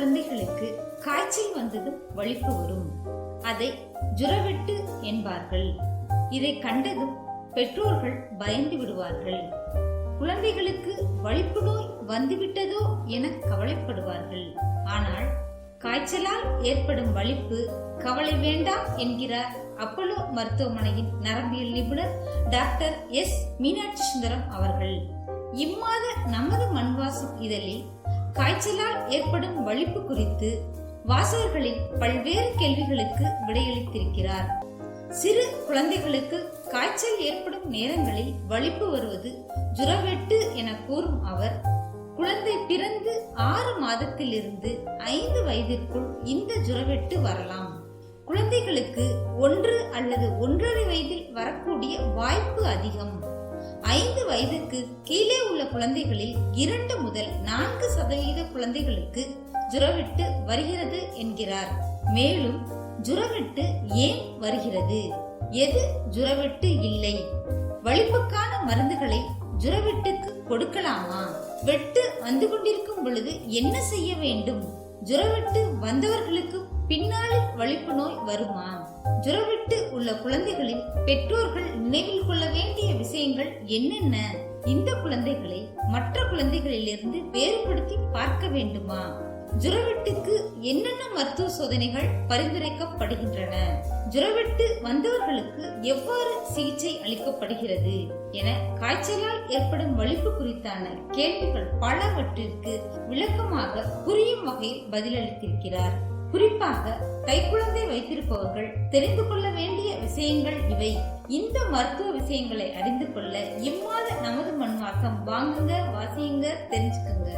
குழந்தைகளுக்கு காய்ச்சல் வந்ததும் வலிப்பு வரும். அதை ஜுரவெட்டு என்பார்கள். இதை கண்டதும் பெற்றோர்கள் பயந்து விடுவார்கள். குழந்தைகளுக்கு வலிப்பு நோய் வந்துவிட்டதோ என கவலைப்படுவார்கள். ஆனால் காய்ச்சலால் ஏற்படும் வலிப்பு கவலை வேண்டாம் என்கிறார் அப்பல்லோ மருத்துவமனையின் நரம்பியல் நிபுணர் டாக்டர் எஸ். மீனாட்சி சுந்தரம் அவர்கள். இம்மாத நமது மண்வாசம் இதழில் காய்ச்சலால் ஏற்படும் வலிப்பு குறித்து வாசகர்களின் பல்வேறு கேள்விகளுக்கு விடையளித்திருக்கிறார். சிறு குழந்தைகளுக்கு காய்ச்சல் ஏற்படும் நேரங்களில் வலிப்பு வருவது ஜுரவெட்டு என கூறும் அவர் குழந்தை பிறந்து ஆறு மாதத்திலிருந்து ஐந்து வயதிற்குள் இந்த ஜுரவெட்டு வரலாம். குழந்தைகளுக்கு ஒன்று அல்லது ஒன்றரை வயதில் வரக்கூடிய வாய்ப்பு அதிகம். ஐந்து வயதுக்கு கீழே உள்ள குழந்தைகளில் இரண்டு முதல் நான்கு சதவீத குழந்தைகளுக்கு ஜுரவிட்டு வருகிறது என்கிறார். மேலும் ஜுரவிட்டு ஏன் வருகிறது? எது ஜுரவிட்டு இல்லை? வலிப்புக்கான மருந்துகளை ஜுரவிட்டுக்கு கொடுக்கலாமா? வெட்டு வந்து கொண்டிருக்கும் பொழுது என்ன செய்ய வேண்டும்? ஜுரவிட்டு வந்தவர்களுக்கு பின்னாளில் வலிப்பு நோய் வருமா? ஜுரவிட்டு உள்ள குழந்தைகளின் பெற்றோர்கள் நினைவில் கொள்ள வேண்டிய விஷயங்கள் என்னென்ன? இந்த குழந்தைகளை மற்ற குழந்தைகளிலிருந்து வேறுபடுத்தி பார்க்க வேண்டுமா? ஜுரவெட்டுக்கு என்னென்ன மருத்துவ சோதனைகள் பரிந்துரைக்கப்படுகின்றன? ஜுரவெட்டு வந்தவர்களுக்கு எவ்வாறு சிகிச்சை அளிக்கப்படுகிறது என காய்ச்சலால் ஏற்படும் வலிப்பு குறித்தான கேள்விகள் பலவற்றிற்கு விளக்கமாக புரியும் வகையில் பதிலளித்திருக்கிறார். குறிப்பாக கைக்குழந்தை வைத்திருப்பவர்கள் தெரிந்து கொள்ள வேண்டிய விஷயங்கள் இவை. இந்த மருத்துவ விஷயங்களை அறிந்து கொள்ள இம்மாத நமது மண்வாசம் வாங்குங்க வாசியுங்க தெரிஞ்சுக்குங்க.